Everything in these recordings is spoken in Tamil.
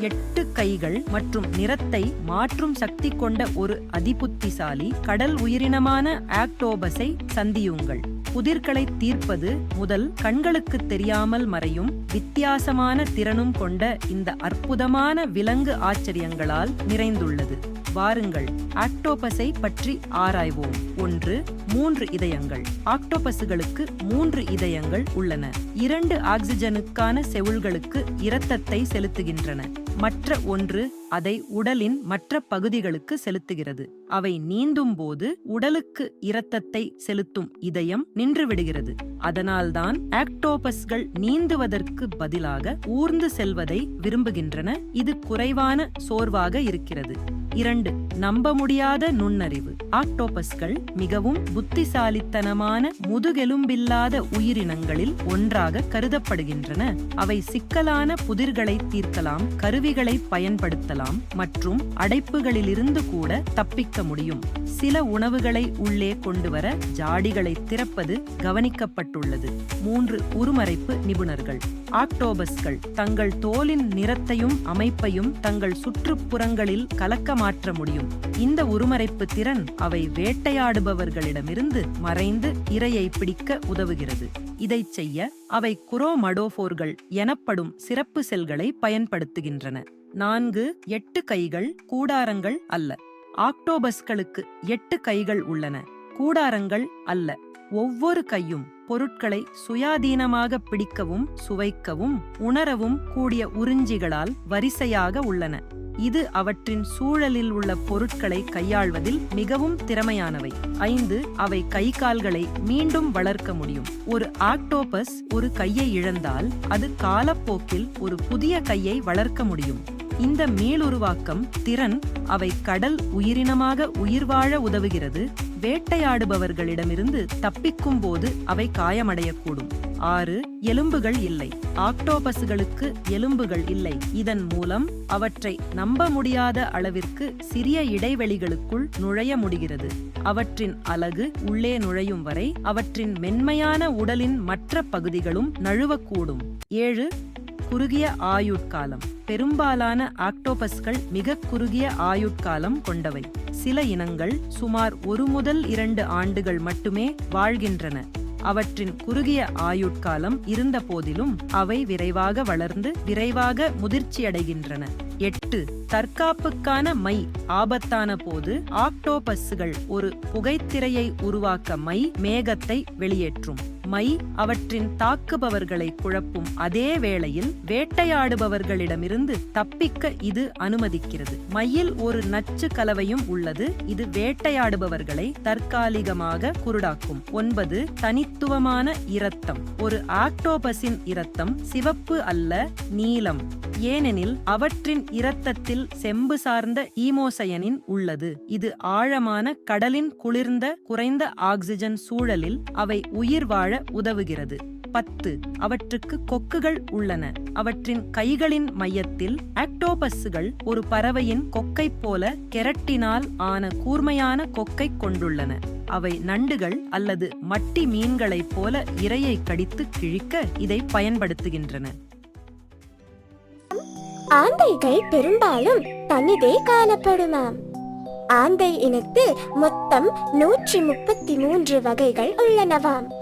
எட்டு கைகள் மற்றும் நிறத்தை மாற்றும் சக்தி கொண்ட ஒரு அதிபுத்திசாலி கடல் உயிரினமான ஆக்டோபஸை சந்தியுங்கள். புதிர்களை தீர்ப்பது முதல் கண்களுக்கு தெரியாமல் மறையும் வித்தியாசமான திறனும் கொண்ட இந்த அற்புதமான விலங்கு ஆச்சரியங்களால் நிறைந்துள்ளது. வாருங்கள் ஆக்டோபஸை பற்றி ஆராய்வோம். ஒன்று மூன்று இதயங்கள். ஆக்டோபஸுகளுக்கு மூன்று இதயங்கள் உள்ளன. இரண்டு ஆக்சிஜனுக்கான செவுள்களுக்கு இரத்தத்தை செலுத்துகின்றன. மற்ற ஒன்று அதை உடலின் மற்ற பகுதிகளுக்கு செலுத்துகிறது. அவை நீந்தும் போது உடலுக்கு இரத்தத்தை செலுத்தும் இதயம் நின்றுவிடுகிறது. அதனால்தான் ஆக்டோபஸ்கள் நீந்துவதற்கு பதிலாக ஊர்ந்து செல்வதை விரும்புகின்றன. இது குறைவான சோர்வாக இருக்கிறது. இரண்டு நம்ப முடியாத நுண்ணறிவு. ஆக்டோபஸ்கள் மிகவும் புத்திசாலித்தனமான முதுகெலும்பில்லாத உயிரினங்களில் ஒன்றாக கருதப்படுகின்றன. அவை சிக்கலான புதிர்களை தீர்க்கலாம் கருவிகளை பயன்படுத்தலாம் மற்றும் அடைப்புகளிலிருந்து கூட தப்பிக்க முடியும். சில உணவுகளை உள்ளே கொண்டுவர ஜாடிகளை திறப்பது கவனிக்கப்பட்டுள்ளது. மூன்று உருமறைப்பு நிபுணர்கள். ஆக்டோபஸ்கள் தங்கள் தோலின் நிறத்தையும் அமைப்பையும் தங்கள் சுற்றுப்புறங்களில் கலக்க மாற்ற முடியும். இந்த உருமறைப்பு திறன் அவை வேட்டையாடுபவர்களிடமிருந்து மறைந்து இரையை பிடிக்க உதவுகிறது. இதை செய்ய அவை குரோமடோஃபோர்கள் எனப்படும் சிறப்பு செல்களை பயன்படுத்துகின்றன. நான்கு எட்டு கைகள் கூடாரங்கள் அல்ல. ஆக்டோபஸ்களுக்கு எட்டு கைகள் உள்ளன. கூடாரங்கள் அல்ல. ஒவ்வொரு கையும் பொருட்களை சுயாதீனமாக பிடிக்கவும் சுவைக்கவும் உணரவும் கூடிய உறிஞ்சிகளால் வரிசையாக உள்ளன. இது அவற்றின் சூழலில் உள்ள பொருட்களை கையாள்வதில் மிகவும் திறமையானவை. ஐந்து அவை கை கால்களை மீண்டும் வளர்க்க முடியும். ஒரு ஆக்டோபஸ் ஒரு கையை இழந்தால் அது காலப்போக்கில் ஒரு புதிய கையை வளர்க்க முடியும். இந்த மீளுருவாக்கம் திறன் அவை கடல் உயிரினமாக உயிர் வாழ உதவுகிறது. வேட்டையாடுபவர்களிடமிருந்து தப்பிக்கும் போது அவை காயமடையக்கூடும். ஆறு எலும்புகள் இல்லை. ஆக்டோபஸ்களுக்கு எலும்புகள் இல்லை. இதன் மூலம் அவற்றை நம்ப முடியாத அளவிற்கு சிறிய இடைவெளிகளுக்குள் நுழைய முடிகிறது. அவற்றின் அலகு உள்ளே நுழையும் வரை அவற்றின் மென்மையான உடலின் மற்ற பகுதிகளும் நழுவக்கூடும். ஏழு குறுகிய ஆயுட்காலம். பெரும்பாலான ஆக்டோபஸ்கள் மிக குறுகிய ஆயுட்காலம் கொண்டவை. சில இனங்கள் சுமார் ஒரு முதல் இரண்டு ஆண்டுகள் மட்டுமே வாழ்கின்றன. அவற்றின் குறுகிய ஆயுட்காலம் இருந்த போதிலும் அவை விரைவாக வளர்ந்து விரைவாக முதிர்ச்சியடைகின்றன. எட்டு. தற்காப்புக்கான மை ஆபத்தான போது ஆக்டோபஸ்கள் ஒரு புகைத்திரையை உருவாக்க மை மேகத்தை வெளியேற்றும். மை அவற்றின் தாக்குபவர்களை குழப்பும் அதே வேளையில் வேட்டையாடுபவர்களிடமிருந்து தப்பிக்க இது அனுமதிக்கிறது. மையில் ஒரு நச்சு கலவையும் உள்ளது. இது வேட்டையாடுபவர்களை தற்காலிகமாக குருடாக்கும். ஒன்பது தனித்துவமான இரத்தம். ஒரு ஆக்டோபஸின் இரத்தம் சிவப்பு அல்ல நீலம். ஏனெனில் அவற்றின் இரத்தத்தில் செம்பு சார்ந்த ஈமோசயனின் உள்ளது. இது ஆழமான கடலின் குளிர்ந்த குறைந்த ஆக்சிஜன் சூழலில் அவை உயிர் வாழ உதவுகிறது. பத்து அவற்றுக்கு கொக்குகள் உள்ளன. அவற்றின் கைகளின் மையத்தில் ஆக்டோபஸ்கள் ஒரு பறவையின் கொக்கை போல கெரட்டினால் ஆன கூர்மையான கொக்கை கொண்டுள்ளன. அவை நண்டுகள் அல்லது மட்டி மீன்களைப் போல இரையை கடித்து கிழிக்க இதை பயன்படுத்துகின்றன. ஆந்தைகள் பெரும்பாலும் தனிதே காணப்படுமாம். ஆந்தை இனத்தில் மொத்தம் நூற்றி முப்பத்தி மூன்று வகைகள் உள்ளனவாம்.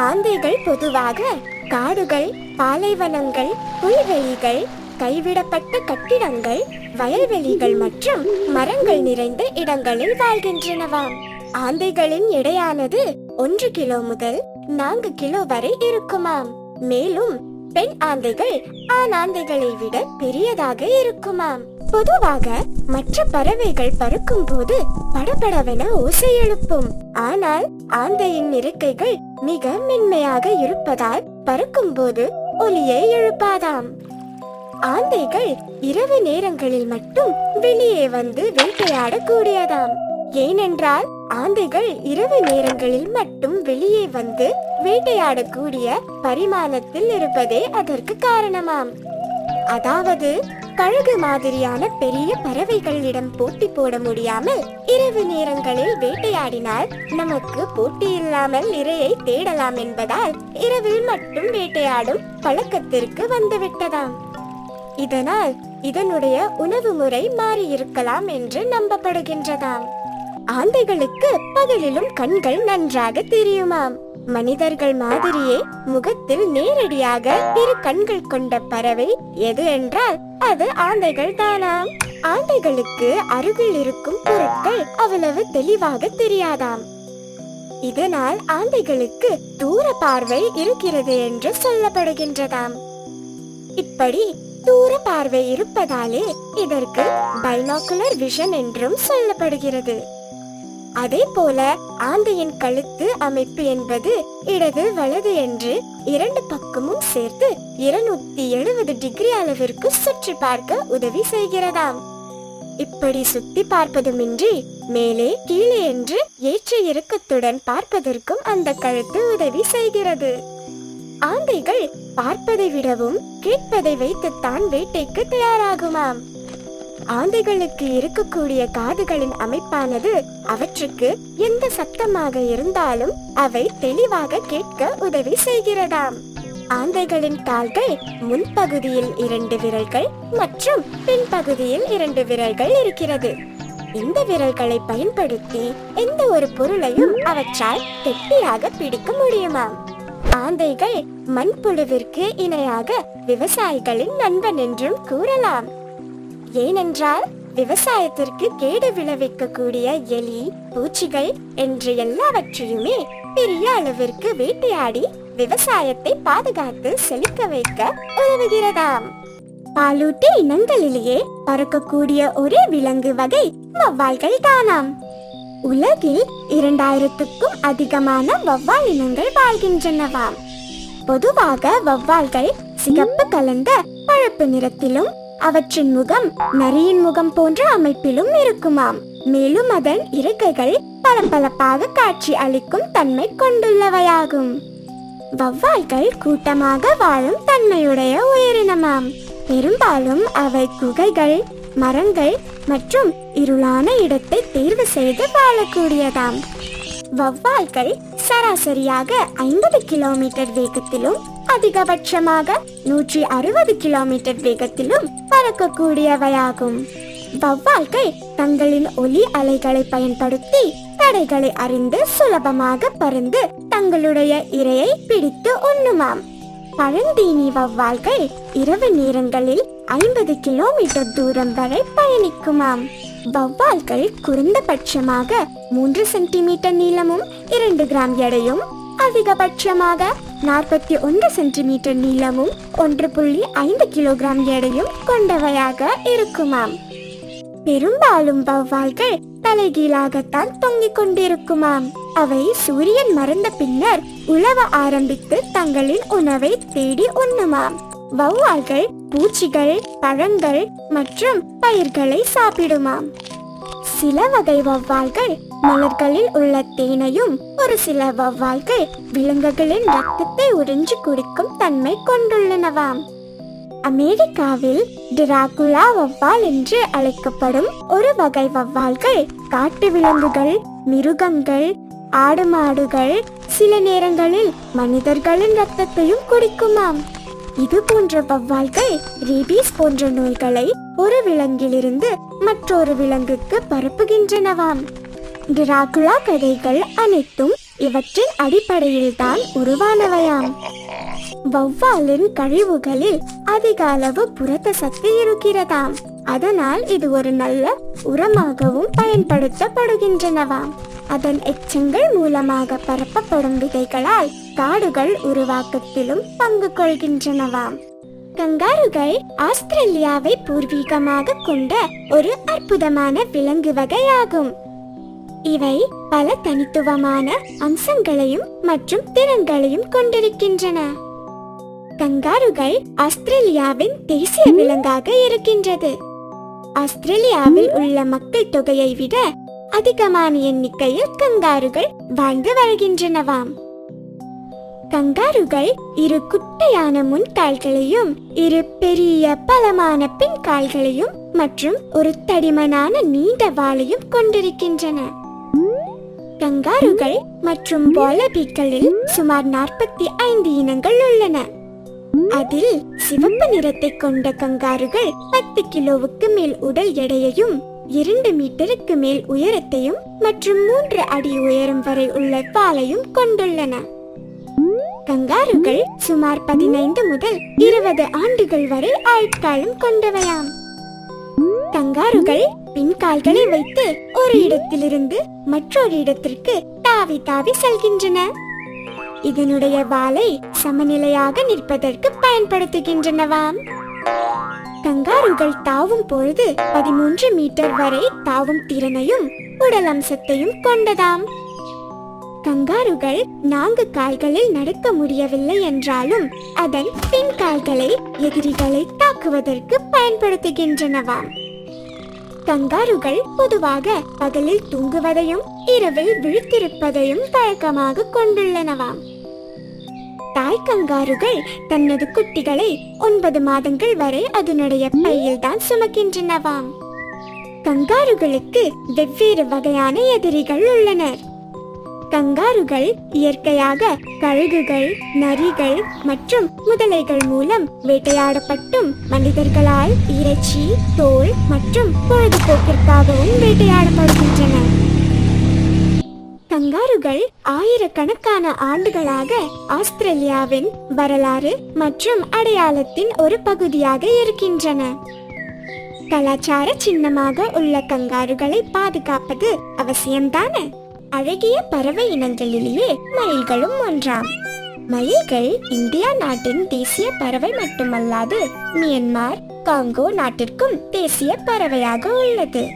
ஆந்தைகள் பொதுவாக காடுகள் பாலைவனங்கள் புல்வெளிகள் கைவிடப்பட்ட கட்டிடங்கள் வயல்வெளிகள் மற்றும் மரங்கள் நிறைந்த இடங்களில் வாழ்கின்றனவாம் ஆந்தைகளின் எடையானது ஒன்று கிலோ முதல் நான்கு கிலோ வரை இருக்குமாம். மேலும் பெண் ஆந்தைகள் ஆண் ஆந்தைகளை விட பெரியதாக இருக்குமாம். பொதுவாக மற்ற பறவைகள் பறக்கும் போது படபடவென ஓசை எழுப்பும். ஆனால் ஆந்தையின் இருக்கைகள் மிக மென்மையாக இருப்பதால் பறக்கும் போது ஒலியை எழுப்பாதாம். ஆந்தைகள் இரவு நேரங்களில் மட்டும் வெளியே வந்து வேட்டையாடக்கூடியதாம் ஏனென்றால் ஆந்தைகள் இரவு நேரங்களில் மட்டும் வெளியே வந்து வேட்டையாடக்கூடிய பரிமாணத்தில் இருப்பதே அதற்கு காரணமாம். அதாவது கழுகு மாதிரியான பெரிய பறவைகளிடம் போட்டி போட முடியாமல் இரவு நேரங்களில் வேட்டையாடினால் நமக்கு போட்டி இல்லாமல் இரையை தேடலாம் என்பதால் இரவில் மட்டும் வேட்டையாடும் பழக்கத்திற்கு வந்துவிட்டதாம். இதனால் இதனுடைய உணவு முறை மாறியிருக்கலாம் என்று நம்பப்படுகின்றதாம். ஆந்தைகளுக்கு பகலிலும் கண்கள் நன்றாக தெரியுமாம். மனிதர்கள் மாதிரியே முகத்தில் நேரடியாக இரு கண்கள் கொண்ட பறவை எது என்றால் அது ஆந்தைகள் தானாம். ஆந்தைகளுக்கு அருகில் இருக்கும் பொருட்கள் அவ்வளவு தெளிவாக தெரியாதாம். இதனால் ஆந்தைகளுக்கு தூர பார்வை இருக்கிறது என்று சொல்லப்படுகின்றதாம். இப்படி தூர பார்வை இருப்பதாலே இதற்கு பைனாக்குலர் விஷன் என்றும் சொல்லப்படுகிறது. அதே போல ஆந்தையின் கழுத்து அமைப்பு என்பது இடது வலது என்று இரண்டு பக்கமும் சேர்த்து இருநூத்தி எழுபது டிகிரி அளவிற்கு சுற்றி பார்க்க உதவி செய்கிறதாம். இப்படி சுத்தி பார்ப்பதுமின்றி மேலே கீழே என்று ஏற்ற இறக்கத்துடன் பார்ப்பதற்கும் அந்த கழுத்து உதவி செய்கிறது. ஆந்தைகள் பார்ப்பதை விடவும் கேட்பதை வைத்துத்தான் வேட்டைக்கு தயாராகுமாம். ஆந்தைகளுக்கு இருக்கக்கூடிய காதுகளின் அமைப்பானது அவற்றுக்கு எந்த சத்தமாக இருந்தாலும் அவை தெளிவாக கேட்க உதவி செய்கிறதாம். ஆந்தைகளின் கால்கள் முன்பகுதியில் இரண்டு விரல்கள் மற்றும் பின்பகுதியில் இரண்டு விரல்கள் இருக்கிறது. இந்த விரல்களை பயன்படுத்தி எந்த ஒரு பொருளையும் அவற்றால் கெட்டியாக பிடிக்க முடியுமாம். ஆந்தைகள் மண்புழுவிற்கு இணையாக விவசாயிகளின் நண்பன் என்றும் கூறலாம். ஏனென்றால் விவசாயத்திற்கு கேடு விளைவிக்கக்கூடிய எலி பூச்சிகள் என்று எல்லாவற்றையுமே பெரிய அளவிற்கு வேட்டையாடி விவசாயத்தை பாதுகாத்து செழிக்க வைக்க உதவுகிறதாம். பாலூட்டி இனங்களிலேயே பறக்கக்கூடிய ஒரே விலங்கு வகை வவ்வால்கள் தானாம். உலகில் இரண்டாயிரத்துக்கும் அதிகமான வவ்வால் இனங்கள் வாழ்கின்றனவாம். பொதுவாக வவ்வால்கள் சிகப்பு கலந்த பழுப்பு நிறத்திலும் அவற்றின் முகம் நரியின் முகம் போன்ற அமைப்பிலும் இருக்குமாம். மேலும் அதன் இறக்கைகள் பளபளப்பாக காட்சி அளிக்கும் தன்மை கொண்டுள்ளவையாகும். வவ்வால்கள் கூட்டமாக வாழும் தன்மையுடைய உயிரினமாம். பெரும்பாலும் அவை குகைகள் மரங்கள் மற்றும் இருளான இடத்தை தேர்வு செய்து வாழக்கூடியதாம். வவ்வால்கள் சராசரியாக ஐம்பது கிலோமீட்டர் வேகத்திலும் அதிகபட்சமாக நூற்றி அறுபது கிலோமீட்டர் வேகத்திலும் பறக்கக்கூடியவையாகும் வவ்வால்கள் தங்களின் ஒலி அலைகளை பயன்படுத்தி தடைகளை அறிந்து சுலபமாக பறந்து தங்களுடைய இரையை பிடித்து உண்ணுமாம். பழந்தீனி வவ்வால்கள் இரவு நேரங்களில் ஐம்பது கிலோமீட்டர் தூரம் வரை பயணிக்குமாம். வவ்வால்கள் குறைந்தபட்சமாக மூன்று சென்டிமீட்டர் நீளமும் இரண்டு கிராம் எடையும் அதிகபட்சமாக நாற்பத்தி ஒன்று சென்டிமீட்டர் நீளமும் ஒன்று புள்ளி ஐந்து கிலோகிராம் எடையும் கொண்டவையாக இருக்குமாம். பெரும்பாலும் வௌவால்கள் தலைகீழாகத்தான் தொங்கிக் கொண்டிருக்குமாம். அவை சூரியன் மறைந்த பின்னர் உழவ ஆரம்பித்து தங்களின் உணவை தேடி உண்ணுமாம். வௌவால்கள் பூச்சிகள் பழங்கள் மற்றும் பயிர்களை சாப்பிடுமாம். சில வகை வௌவால்கள் மலர்களில் உள்ள தேனையும் ஒரு சில வவ்வால்கள் விலங்குகளின் ரத்தத்தை உறிஞ்சு குடிக்கும் தன்மை கொண்டுள்ளனவாம் அமெரிக்காவில் டிராகுலா வவ்வால் என்று அழைக்கப்படும் ஒரு வகை வவ்வால்கள் காட்டு விலங்குகள் மிருகங்கள் ஆடு மாடுகள் சில நேரங்களில் மனிதர்களின் ரத்தத்தையும் குடிக்குமாம். இது போன்ற வவ்வால்கள் ரேபீஸ் போன்ற நோய்களை ஒரு விலங்கிலிருந்து மற்றொரு விலங்குக்கு பரப்புகின்றனவாம். டிராகுலா கதைகள் அனைத்தும் இவற்றின் அடிப்படையில்தான் உருவானவையாம். வௌவாலின் கழிவுகளில் அதிக அளவு புரத சக்தி இருக்கிறதாம். அதனால் இது ஒரு நல்ல உரமாகவும் பயன்படுத்தப்படுகின்றனவாம். அதன் எச்சங்கள் மூலமாக பரப்பப்படும் விதைகளால் காடுகள் உருவாக்கத்திலும் பங்கு கொள்கின்றனவாம். கங்காருகள் ஆஸ்திரேலியாவை பூர்வீகமாக கொண்ட ஒரு அற்புதமான விலங்கு வகையாகும். இவை பல தனித்துவமான அம்சங்களையும் மற்றும் திறன்களையும் கொண்டிருக்கின்றன. கங்காருகள் ஆஸ்திரேலியாவின் தேசிய விலங்காக இருக்கின்றது. ஆஸ்திரேலியாவில் உள்ள மக்கள் தொகையை விட அதிகமான எண்ணிக்கையில் கங்காருகள் வாழ்ந்து வருகின்றனவாம். கங்காருகள் இரு குட்டையான முன்கால்களையும் இரு பெரிய பலமான பின் கால்களையும் மற்றும் ஒரு தடிமனான நீண்ட வாளையும் கொண்டிருக்கின்றன. கங்காருகள் மற்றும் வாலபிகளில் சுமார் நாற்பத்தி ஐந்து இனங்கள் உள்ளன. அதில் சிவப்பு நிறத்தை கொண்ட கங்காருகள் பத்து கிலோவுக்கு மேல் உடல் எடையையும் இரண்டு மீட்டருக்கு மேல் உயரத்தையும் மற்றும் மூன்று அடி உயரம் வரை உள்ள பாலையும் கொண்டுள்ளன. கங்காருகள் சுமார் பதினைந்து முதல் இருபது ஆண்டுகள் வரை ஆயுட்காலம் கொண்டவையாம். கங்காருகள் பின்கால்களை வைத்து ஒரு இடத்திலிருந்து மற்றொரு இடத்திற்கு தாவி தாவி செல்கின்றன. இதனுடைய வாலை சமநிலையாக நிற்பதற்கு பயன்படுத்துகின்றனவாம். கங்காருகள் தாவும் பொழுது பதிமூன்று மீட்டர் வரை தாவும் திறனையும் உடல் அம்சத்தையும் கொண்டதாம். கங்காருகள் நான்கு கால்களில் நடக்க முடியவில்லை என்றாலும் அதன் பின் கால்களை எதிரிகளை தாக்குவதற்கு பயன்படுத்துகின்றனவாம். கங்காருகள் பொதுவாக பகலில் தூங்குவதையும் இரவில் விழித்திருப்பதையும் வழக்கமாக கொண்டுள்ளனவாம். தாய் கங்காருகள் தனது குட்டிகளை ஒன்பது மாதங்கள் வரை அதனுடைய பையில் தான் சுமக்கின்றனவாம். கங்காருகளுக்கு வெவ்வேறு வகையான எதிரிகள் உள்ளனர். கங்காருகள் இயற்கையாக கழுகுகள் நரிகள் மற்றும் முதலைகள் மூலம் வேட்டையாடப்பட்டும் மனிதர்களால் இறைச்சி தோல் மற்றும் பொழுதுபோக்கிற்காகவும் வேட்டையாடப்படுகின்றன. கங்காருகள் ஆயிரக்கணக்கான ஆண்டுகளாக ஆஸ்திரேலியாவின் வரலாறு மற்றும் அடையாளத்தின் ஒரு பகுதியாக இருக்கின்றன. கலாச்சார சின்னமாக உள்ள கங்காருகளை பாதுகாப்பது அவசியம்தானே? அழகிய பறவை இனங்களிலேயே மயில்களும் ஒன்றாம். மயில்கள் இந்தியா நாட்டின் தேசிய பறவை மட்டுமல்லாது மியன்மார் காங்கோ நாட்டிற்கும் தேசிய பறவையாக உள்ளது.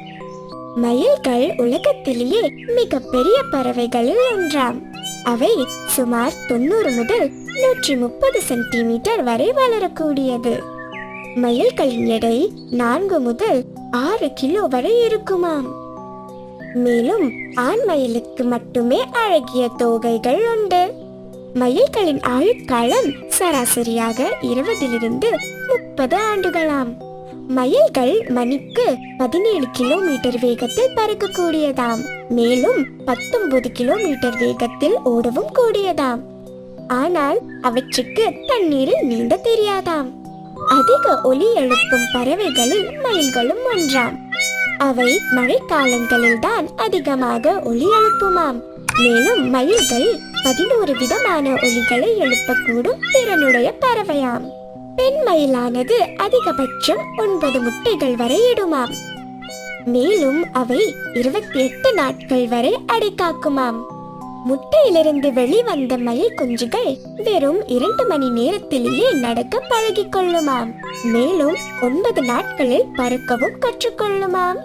மயில்கள் உலகத்திலேயே மிக பெரிய பறவைகளில் ஒன்றாம். அவை சுமார் தொண்ணூறு முதல் நூற்றி முப்பது சென்டிமீட்டர் வரை வளரக்கூடியது. மயில்களின் எடை நான்கு முதல் ஆறு கிலோ வரை இருக்குமாம். மேலும் ஆண் மயிலுக்கு மட்டுமே அழகிய தோகைகள் உண்டு. மயில்களின் ஆயுட்காலம் சராசரியாக இருபதிலிருந்து முப்பது ஆண்டுகளாம். மயில்கள் மணிக்கு பதினேழு கிலோமீட்டர் வேகத்தில் பறக்கக்கூடியதாம். மேலும் பத்தொன்பது கிலோமீட்டர் வேகத்தில் ஓடவும் கூடியதாம். ஆனால் அவற்றுக்கு தண்ணீரில் நீந்த தெரியாதாம். அதிக ஒலி எழுப்பும் பறவைகளில் மயில்களும் ஒன்றாம். அவை மழைக்காலங்களில் தான் அதிகமாக ஒலி எழுப்புமாம். மேலும் மயில்கள் பதினோரு விதமான ஒலிகளை எழுப்பக்கூடும் திறனுடைய பறவையாம். பெண் மயிலானது அதிகபட்சம் ஒன்பது முட்டைகள் வரை இடுமாம். மேலும் அவை இருபத்தி எட்டு நாட்கள் வரை அடைக்காக்குமாம் முட்டையிலிருந்து வெளிவந்த மயில் குஞ்சுகள் வெறும் இரண்டு மணி நேரத்திலேயே நடக்க பழகிக் கொள்ளுமாம் மேலும் ஒன்பது நாட்களில் பறக்கவும் கற்றுக்கொள்ளுமாம்.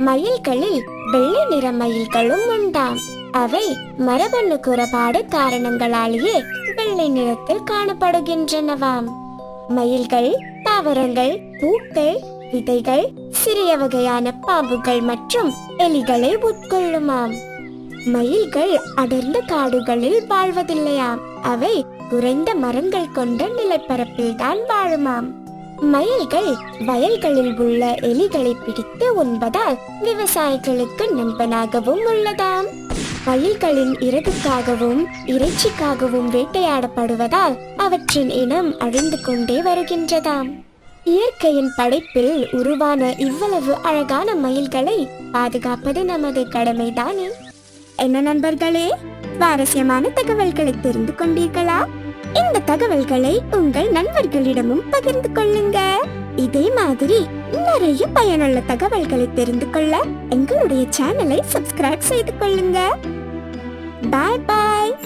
மயில்களில் வெள்ளை நிற மயில்களும் உண்டாம். அவை மரபணு குறைபாடு காரணங்களாலேயே வெள்ளை நிறத்தில் காணப்படுகின்றனவாம். மயில்கள் தாவரங்கள் பூக்கள் விதைகள் சிறிய வகையான பாம்புகள் மற்றும் எலிகளை உட்கொள்ளுமாம். மயில்கள் அடர்ந்த காடுகளில் வாழ்வதில்லையாம். அவை குறைந்த மரங்கள் கொண்ட நிலப்பரப்பில் தான் வாழுமாம். மயில்கள் வயல்களில் உள்ள எலிகளை பிடித்து உண்பதால் விவசாயிகளுக்கு நண்பனாகவும் உள்ளதாம். மயில்களின் இறகுக்காகவும் இறைச்சிக்காகவும் வேட்டையாடப்படுவதால் அவற்றின் இனம் அழிந்து கொண்டே வருகின்றதாம். இயற்கையின் படைப்பில் உருவான இவ்வளவு அழகான மயில்களை பாதுகாப்பது நமது கடமைதானே? என்ன நண்பர்களே சுவாரஸ்யமான தகவல்களை தெரிந்து கொண்டீர்களா? இந்த தகவல்களை உங்கள் நண்பர்களிடமும் பகிர்ந்து கொள்ளுங்க. இதே மாதிரி நிறைய பயனுள்ள தகவல்களை தெரிந்து கொள்ள எங்களுடைய சேனலை சப்ஸ்கிரைப் செய்து கொள்ளுங்க. பாய் பாய்